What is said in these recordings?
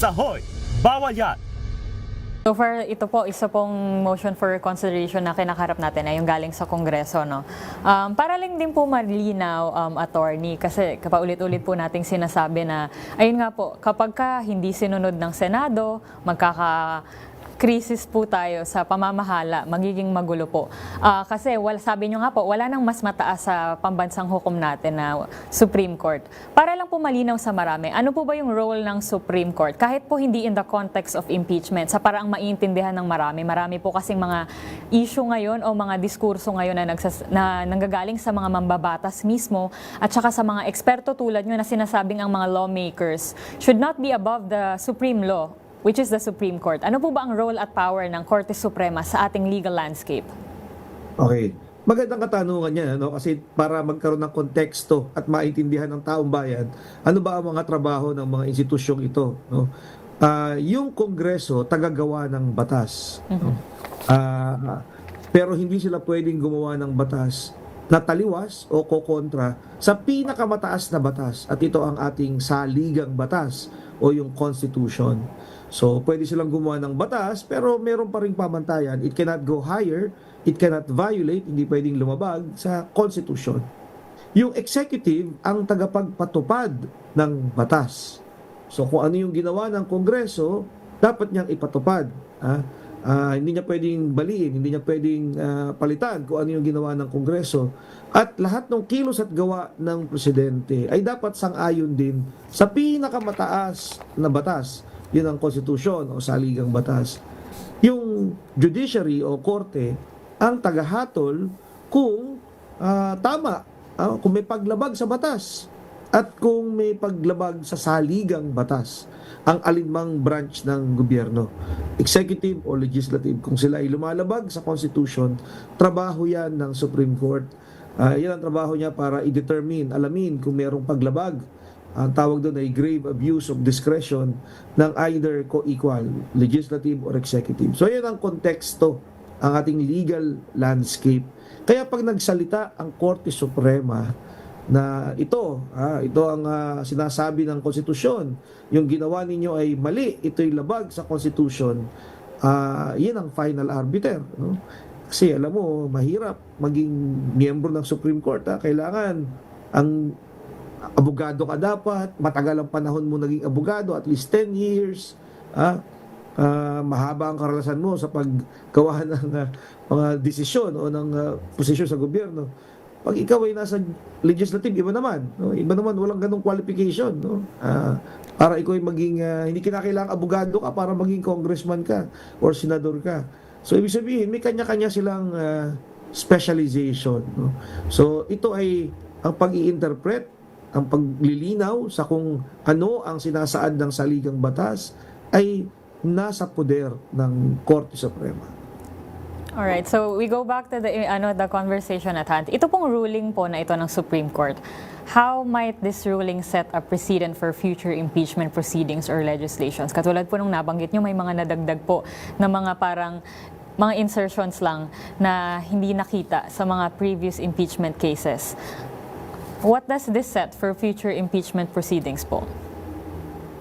Sa Hoy, bawal yan! So far, ito po, isa pong motion for consideration na kinakarap natin ay yung galing sa Kongreso. No? Um, para lang din po malinaw, um, attorney, kasi kapaulit-ulit po nating sinasabi na, ayun nga po, kapag ka hindi sinunod ng Senado, magkaka krisis po tayo sa pamamahala, magiging magulo po. Ah, kasi wala, sabi nyo nga po, wala nang mas mataas sa pambansang hukom natin na Supreme Court. Para lang po malinaw sa marami, ano po ba yung role ng Supreme Court? Kahit po hindi in the context of impeachment, sa paraang maiintindihan ng marami. Marami po kasing mga issue ngayon o mga diskurso ngayon na, nagsas, na nanggagaling sa mga mambabatas mismo at saka sa mga eksperto tulad nyo na sinasabing ang mga lawmakers should not be above the supreme law which is the Supreme Court. Ano po ba ang role at power ng Korte Suprema sa ating legal landscape? Okay. Magandang katanungan yan, ano? kasi para magkaroon ng konteksto at maintindihan ng taong bayan, ano ba ang mga trabaho ng mga institusyong ito? No? Ah, yung Kongreso, tagagawa ng batas. no? Ah, pero hindi sila pwedeng gumawa ng batas na taliwas o kokontra sa pinakamataas na batas. At ito ang ating saligang batas o yung Constitution. So, pwede silang gumawa ng batas, pero meron pa rin pamantayan. It cannot go higher, it cannot violate, hindi pwedeng lumabag sa Constitution. Yung executive ang tagapagpatupad ng batas. So, kung ano yung ginawa ng Kongreso, dapat niyang ipatupad. Ah, ah, hindi niya pwedeng baliin, hindi niya pwedeng ah, palitan kung ano yung ginawa ng Kongreso. At lahat ng kilos at gawa ng presidente ay dapat sang-ayon din sa pinakamataas na batas yun ang konstitusyon o saligang batas. Yung judiciary o korte ang tagahatol kung ah, tama, ah, kung may paglabag sa batas at kung may paglabag sa saligang batas ang alinmang branch ng gobyerno, executive o legislative. Kung sila ay lumalabag sa Constitution, trabaho yan ng Supreme Court. Ah, yan ang trabaho niya para i-determine, alamin kung mayroong paglabag ang tawag doon ay grave abuse of discretion ng either co-equal, legislative or executive. So yan ang konteksto, ang ating legal landscape. Kaya pag nagsalita ang Korte Suprema na ito, ah, ito ang ah, sinasabi ng konstitusyon, yung ginawa ninyo ay mali, ito'y labag sa konstitusyon, ah, yan ang final arbiter. No? Kasi alam mo, mahirap maging miyembro ng Supreme Court. Ha? Kailangan ang abogado ka dapat, matagal ang panahon mo naging abogado, at least 10 years, ah, ah, mahaba ang karanasan mo sa paggawa ng ah, mga desisyon o ng ah, posisyon sa gobyerno. Pag ikaw ay nasa legislative, iba naman. No? Iba naman, walang ganong qualification. No? Ah, para ikaw ay maging, ah, hindi kinakailangan abogado ka para maging congressman ka or senador ka. So, ibig sabihin, may kanya-kanya silang ah, specialization. No? So, ito ay ang pag-i-interpret ang paglilinaw sa kung ano ang sinasaad ng saligang batas ay nasa poder ng Korte Suprema. Alright, so we go back to the, ano, the conversation at hand. Ito pong ruling po na ito ng Supreme Court. How might this ruling set a precedent for future impeachment proceedings or legislations? Katulad po nung nabanggit nyo, may mga nadagdag po na mga parang mga insertions lang na hindi nakita sa mga previous impeachment cases. What does this set for future impeachment proceedings po?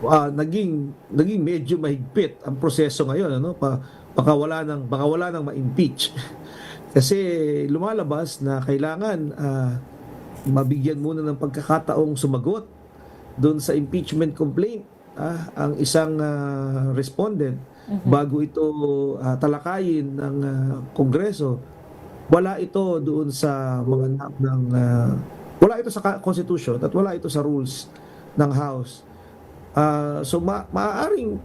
Ah, naging naging medyo mahigpit ang proseso ngayon ano pa baka wala nang baka wala nang ma-impeach. Kasi lumalabas na kailangan ah, mabigyan muna ng pagkakataong sumagot doon sa impeachment complaint ah, ang isang ah, respondent bago ito ah, talakayin ng ah, Kongreso. Wala ito doon sa mga ng ah, wala ito sa Constitution at wala ito sa rules ng House. Ah, so ma maaaring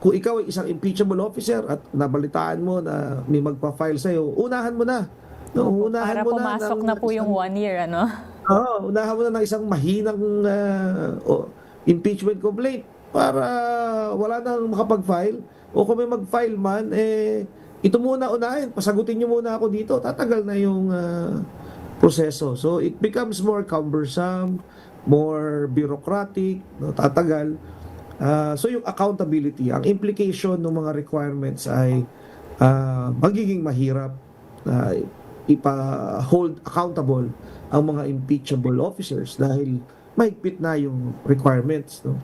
kung ikaw ay isang impeachable officer at nabalitaan mo na may magpa-file sa iyo, unahan mo na. No, unahan Para mo na pumasok ng na po yung isang- one year, ano? Oo, unahan mo na ng isang mahinang ah, o, impeachment complaint para wala nang makapag-file o kung may mag-file man eh ito muna unahin, pasagutin niyo muna ako dito, tatagal na yung ah, proseso. So it becomes more cumbersome, more bureaucratic, no, tatagal. Ah, so yung accountability, ang implication ng mga requirements ay ah, magiging mahirap na ipa-hold accountable ang mga impeachable officers dahil mahigpit na yung requirements. No?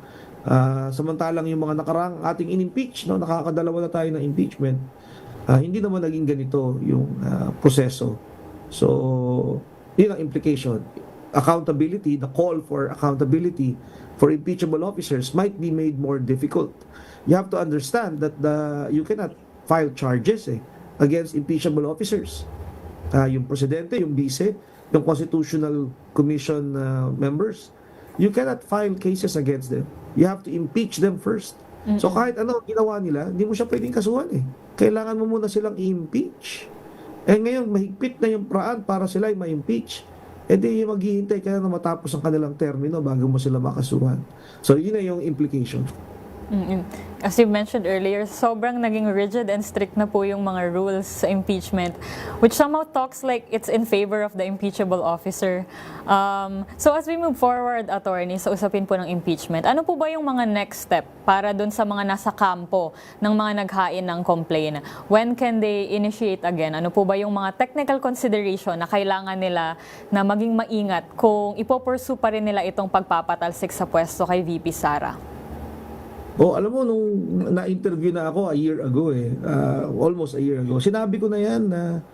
Ah, samantalang yung mga nakarang ating in-impeach, no, nakakadalawa na tayo ng impeachment, ah, hindi naman naging ganito yung ah, proseso. So, yun ang implication. Accountability, the call for accountability for impeachable officers might be made more difficult. You have to understand that the you cannot file charges eh, against impeachable officers. Ah, yung presidente, yung vice, yung constitutional commission uh, members, you cannot file cases against them. You have to impeach them first. So kahit ano ginawa nila, hindi mo siya pwedeng kasuhan eh. Kailangan mo muna silang i-impeach. Eh ngayon, mahigpit na yung praan para sila ay ma-impeach. Eh di maghihintay ka na matapos ang kanilang termino bago mo sila makasuhan. So yun na yung implication. Mm-mm. As you mentioned earlier, sobrang naging rigid and strict na po yung mga rules sa impeachment, which somehow talks like it's in favor of the impeachable officer. Um, so as we move forward, attorney, sa usapin po ng impeachment, ano po ba yung mga next step para dun sa mga nasa kampo ng mga naghain ng complaint? When can they initiate again? Ano po ba yung mga technical consideration na kailangan nila na maging maingat kung ipopursue pa rin nila itong pagpapatalsik sa pwesto kay VP Sara? Oh, alam mo nung na-interview na ako a year ago eh, ah, almost a year ago. Sinabi ko na 'yan na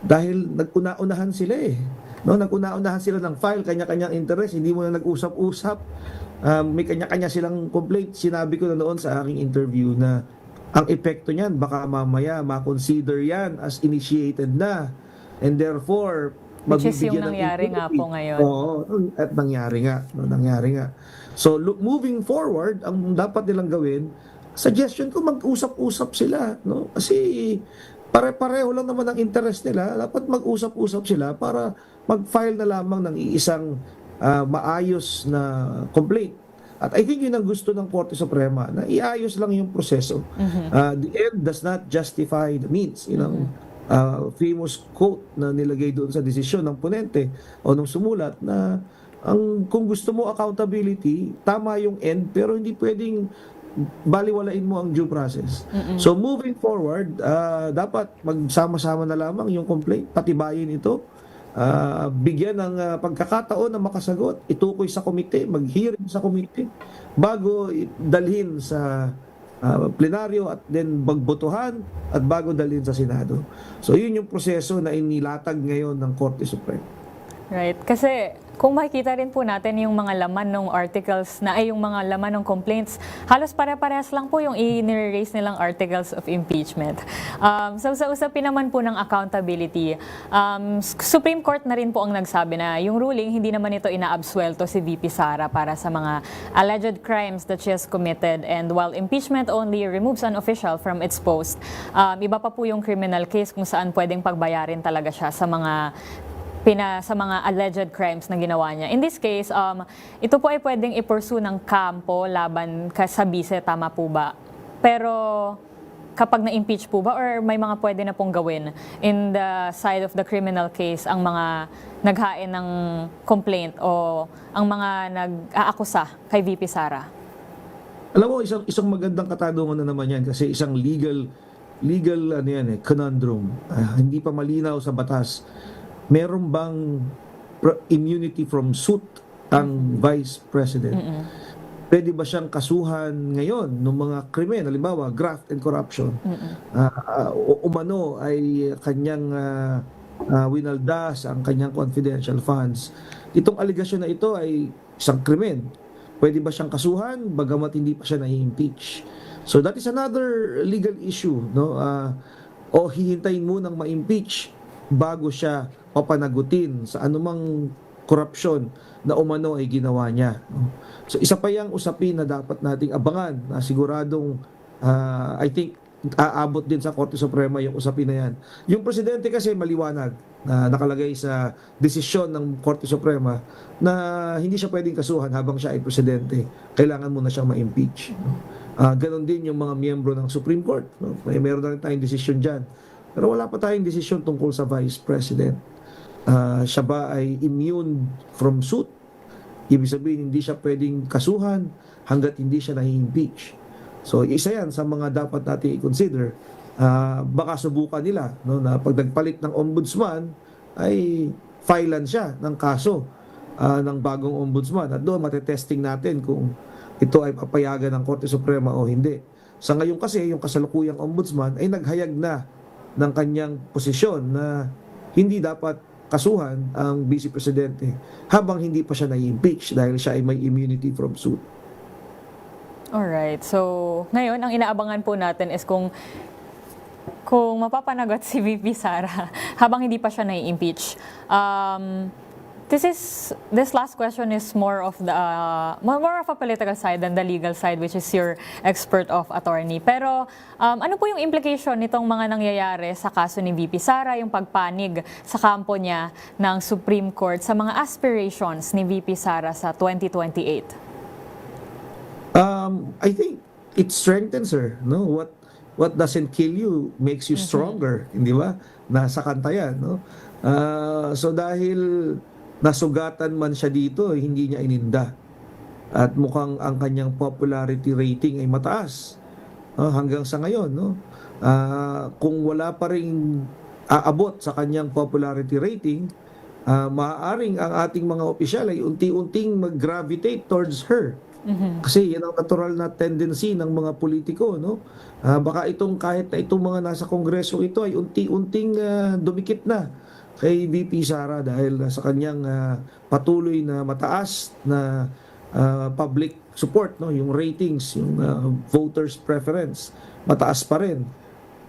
dahil naguna-unahan sila eh. No, naguna-unahan sila ng file, kanya-kanyang interest, hindi mo na nag-usap-usap. Um, may kanya-kanya silang complaint. Sinabi ko na noon sa aking interview na ang epekto niyan baka mamaya ma-consider 'yan as initiated na. And therefore, Which is yung magbibigyan ng nangyari nga po ngayon. Oo, at nangyari nga, no, nangyari nga. So look, moving forward, ang dapat nilang gawin, suggestion ko mag-usap-usap sila, no? Kasi pare-pareho lang naman ang interest nila, dapat mag-usap-usap sila para mag-file na lamang ng iisang ah, maayos na complaint. At I think yun ang gusto ng Korte Suprema, na iayos lang yung proseso. Ah, the end does not justify the means. You know, ah, famous quote na nilagay doon sa desisyon ng ponente o nung sumulat na ang kung gusto mo accountability, tama yung end pero hindi pwedeng baliwalain mo ang due process. So moving forward, ah, dapat magsama-sama na lamang yung complaint, patibayin ito, ah, bigyan ng ah, pagkakataon na makasagot, itukoy sa komite, mag-hearing sa komite, bago dalhin sa ah, plenaryo at then magbotohan at bago dalhin sa Senado. So yun yung proseso na inilatag ngayon ng Korte Suprema. Right. Kasi kung makikita rin po natin yung mga laman ng articles na ay yung mga laman ng complaints, halos pare-parehas lang po yung i-raise nilang articles of impeachment. Um, so sa usapin naman po ng accountability, um, Supreme Court na rin po ang nagsabi na yung ruling hindi naman ito inaabsuelto si VP Sara para sa mga alleged crimes that she has committed and while impeachment only removes an official from its post, um, iba pa po yung criminal case kung saan pwedeng pagbayarin talaga siya sa mga pina sa mga alleged crimes na ginawa niya. In this case, um, ito po ay pwedeng i-pursue ng kampo laban ka sa bise, tama po ba? Pero kapag na-impeach po ba or may mga pwede na pong gawin in the side of the criminal case ang mga naghain ng complaint o ang mga nag-aakusa kay VP Sara? Alam mo, isang isang magandang katanungan na naman yan kasi isang legal legal ano yan eh, conundrum. Ah, hindi pa malinaw sa batas. Meron bang immunity from suit ang vice president? Pwede ba siyang kasuhan ngayon ng mga krimen, halimbawa graft and corruption? Ah, o- umano ay kanyang ah, ah, winaldas ang kanyang confidential funds. Itong aligasyon na ito ay isang krimen. Pwede ba siyang kasuhan bagamat hindi pa siya na-impeach? So that is another legal issue, no? Ah, o hihintayin mo nang ma-impeach bago siya papanagutin sa anumang korupsyon na umano ay ginawa niya. So isa pa yung usapin na dapat nating abangan na siguradong ah, I think aabot din sa Korte Suprema yung usapin na yan. Yung presidente kasi maliwanag na nakalagay sa desisyon ng Korte Suprema na hindi siya pwedeng kasuhan habang siya ay presidente. Kailangan muna siyang ma-impeach. no? Ah, ganon din yung mga miyembro ng Supreme Court. May meron na rin tayong desisyon dyan. Pero wala pa tayong desisyon tungkol sa Vice President. Ah, siya ba ay immune from suit? Ibig sabihin, hindi siya pwedeng kasuhan hanggat hindi siya na-impeach. So, isa yan sa mga dapat natin i-consider. Ah, baka subukan nila no, na pag nagpalit ng ombudsman, ay filean siya ng kaso ah, ng bagong ombudsman. At doon, matetesting natin kung ito ay papayagan ng Korte Suprema o hindi. Sa ngayon kasi, yung kasalukuyang ombudsman ay naghayag na ng kanyang posisyon na hindi dapat kasuhan ang Vice Presidente habang hindi pa siya na-impeach dahil siya ay may immunity from suit. Alright. So, ngayon, ang inaabangan po natin is kung kung mapapanagot si VP Sara habang hindi pa siya na-impeach. Um, this is this last question is more of the uh, more more of a political side than the legal side which is your expert of attorney. Pero um, ano po yung implication nitong mga nangyayari sa kaso ni VP Sara, yung pagpanig sa kampo niya ng Supreme Court sa mga aspirations ni VP Sara sa 2028? Um, I think it strengthens her, no? What what doesn't kill you makes you stronger, hindi ba? Nasa kanta yan, no? Ah, so dahil nasugatan man siya dito, hindi niya ininda. At mukhang ang kanyang popularity rating ay mataas. no? hanggang sa ngayon, no? Ah, kung wala pa ring aabot sa kanyang popularity rating, ah, maaaring ang ating mga opisyal ay unti-unting mag-gravitate towards her. Kasi yan ang natural na tendency ng mga politiko, no? Ah, baka itong kahit na itong mga nasa kongreso ito ay unti-unting ah, dumikit na kay VP Sara dahil sa kanyang ah, patuloy na mataas na ah, public support, no? Yung ratings, yung ah, voters preference, mataas pa rin.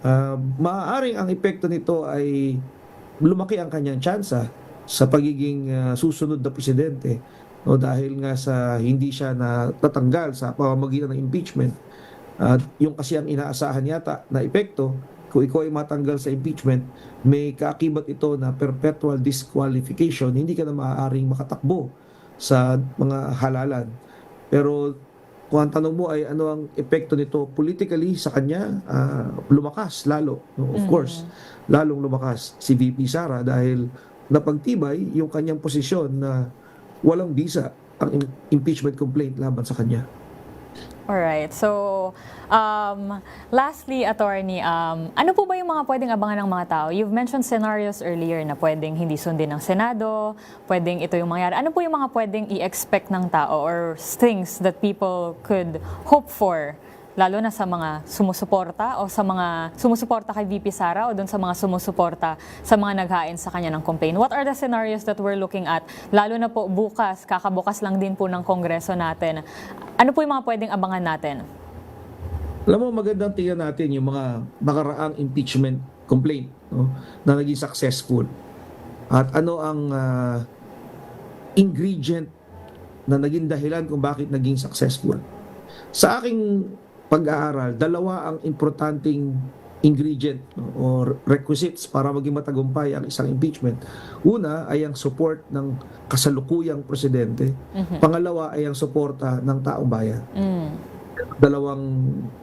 Ah, maaaring ang epekto nito ay lumaki ang kanyang tsansa sa pagiging ah, susunod na presidente no dahil nga sa hindi siya natatanggal sa pamamagitan ng impeachment at yung kasi ang inaasahan yata na epekto kung ikaw ay matanggal sa impeachment may kaakibat ito na perpetual disqualification hindi ka na maaaring makatakbo sa mga halalan pero kung ang tanong mo ay ano ang epekto nito politically sa kanya ah, lumakas lalo no? of course lalong lumakas si VP Sara dahil napagtibay yung kanyang posisyon na walang visa ang im- impeachment complaint laban sa kanya. Alright. So, um, lastly, attorney, um, ano po ba yung mga pwedeng abangan ng mga tao? You've mentioned scenarios earlier na pwedeng hindi sundin ng Senado, pwedeng ito yung mangyari. Ano po yung mga pwedeng i-expect ng tao or things that people could hope for lalo na sa mga sumusuporta o sa mga sumusuporta kay VP Sara o doon sa mga sumusuporta sa mga naghain sa kanya ng complaint. What are the scenarios that we're looking at? Lalo na po bukas, kakabukas lang din po ng kongreso natin. Ano po yung mga pwedeng abangan natin? Alam mo, magandang tingnan natin yung mga nakaraang impeachment complaint no, na naging successful. At ano ang ah, ingredient na naging dahilan kung bakit naging successful. Sa aking pag-aaral, dalawa ang importanteng ingredient or requisites para maging matagumpay ang isang impeachment. Una ay ang support ng kasalukuyang presidente. Pangalawa ay ang suporta ng taong bayan Mm. dalawang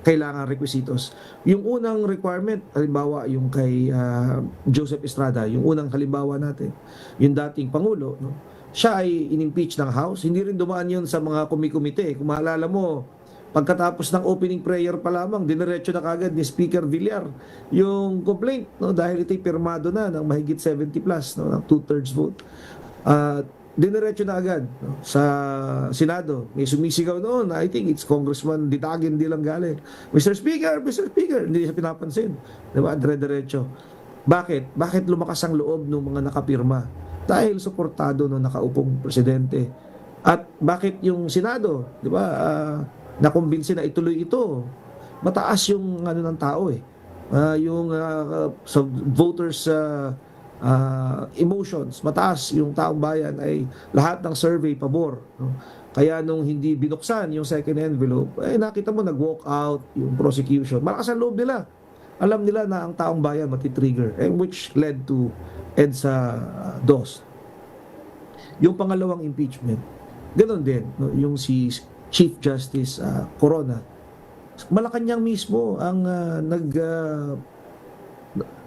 kailangan requisitos. Yung unang requirement, halimbawa yung kay ah, Joseph Estrada, yung unang halimbawa natin, yung dating Pangulo, no? siya ay inimpeach ng House. Hindi rin dumaan yun sa mga kumikomite. Kung maalala mo, pagkatapos ng opening prayer pa lamang, diniretso na kagad ni Speaker Villar yung complaint no? dahil ito'y pirmado na ng mahigit 70 plus, no? ng two-thirds vote. At diniretso na agad no, sa Senado. May sumisigaw noon, I think it's Congressman Ditagin di lang galing. Mr. Speaker, Mr. Speaker, hindi siya pinapansin. Di ba? Dire-diretso. Bakit? Bakit lumakas ang loob ng mga nakapirma? Dahil suportado ng nakaupong presidente. At bakit yung Senado, di ba, ah, nakumbinsi na ituloy ito? Mataas yung ano ng tao eh. Ah, yung ah, sa voters ah, ah, emotions, mataas yung taong bayan ay lahat ng survey pabor. No? Kaya nung hindi binuksan yung second envelope, eh nakita mo nag-walk out yung prosecution. Malakas ang loob nila. Alam nila na ang taong bayan matitrigger, eh, which led to EDSA uh, DOS. Yung pangalawang impeachment, ganun din, no? yung si Chief Justice ah, Corona. Malacanang mismo ang ah, nag ah,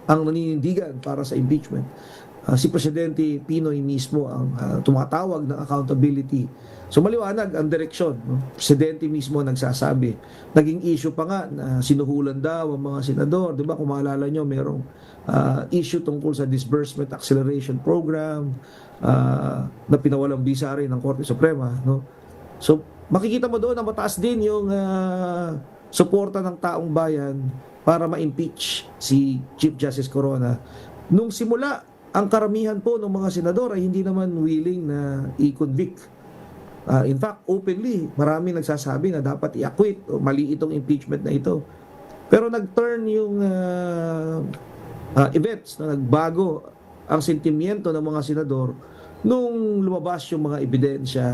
ang naninindigan para sa impeachment. Ah, si Presidente Pinoy mismo ang ah, tumatawag ng accountability. So maliwanag ang direksyon. No? Presidente mismo nagsasabi. Naging issue pa nga na sinuhulan daw ang mga senador. Di ba kung maalala nyo, merong ah, issue tungkol sa disbursement acceleration program ah, na pinawalang bisa rin ng Korte Suprema. No? So makikita mo doon na mataas din yung ah, suporta ng taong bayan para ma-impeach si Chief Justice Corona. Nung simula, ang karamihan po ng mga senador ay hindi naman willing na i-convict. Ah, in fact, openly, marami nagsasabi na dapat i-acquit o mali itong impeachment na ito. Pero nag-turn yung ah, ah, events na nagbago ang sentimiento ng mga senador nung lumabas yung mga ebidensya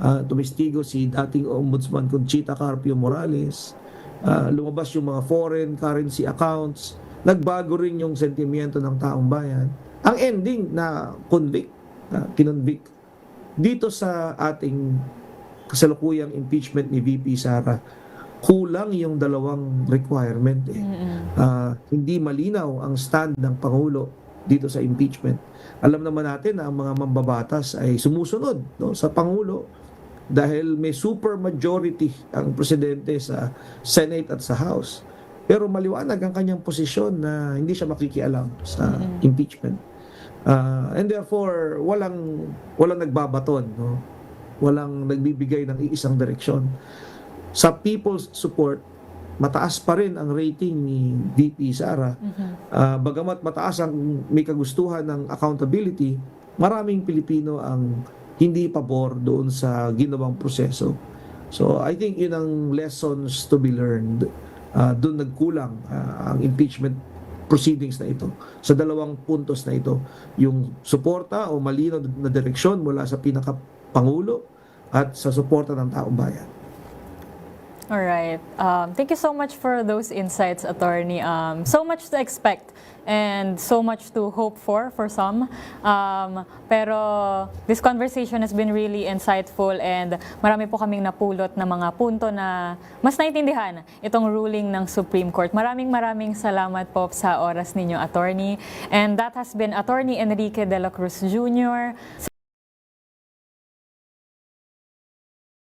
uh, tumistigo si dating ombudsman Conchita Carpio Morales. Ah, lumabas yung mga foreign currency accounts. Nagbago rin yung sentimiento ng taong bayan. Ang ending na convict uh, kinonvict dito sa ating kasalukuyang impeachment ni VP Sara kulang yung dalawang requirement eh. Ah, hindi malinaw ang stand ng Pangulo dito sa impeachment. Alam naman natin na ang mga mambabatas ay sumusunod no, sa Pangulo dahil may super majority ang presidente sa Senate at sa House. Pero maliwanag ang kanyang posisyon na hindi siya makikialam sa impeachment. Ah, and therefore, walang walang nagbabaton, no? Walang nagbibigay ng iisang direksyon. Sa people's support, mataas pa rin ang rating ni VP Sara. Ah, bagamat mataas ang may kagustuhan ng accountability, maraming Pilipino ang hindi pabor doon sa ginawang proseso. So I think yun ang lessons to be learned. Ah, doon nagkulang ah, ang impeachment proceedings na ito. Sa dalawang puntos na ito, yung suporta o malino na direksyon mula sa pinaka-pangulo at sa suporta ng taong bayan. All right. Um, thank you so much for those insights, attorney. Um, so much to expect and so much to hope for for some. Um, pero this conversation has been really insightful and marami po kaming napulot na mga punto na mas naintindihan itong ruling ng Supreme Court. Maraming maraming salamat po sa oras ninyo, attorney. And that has been Attorney Enrique de la Cruz Jr.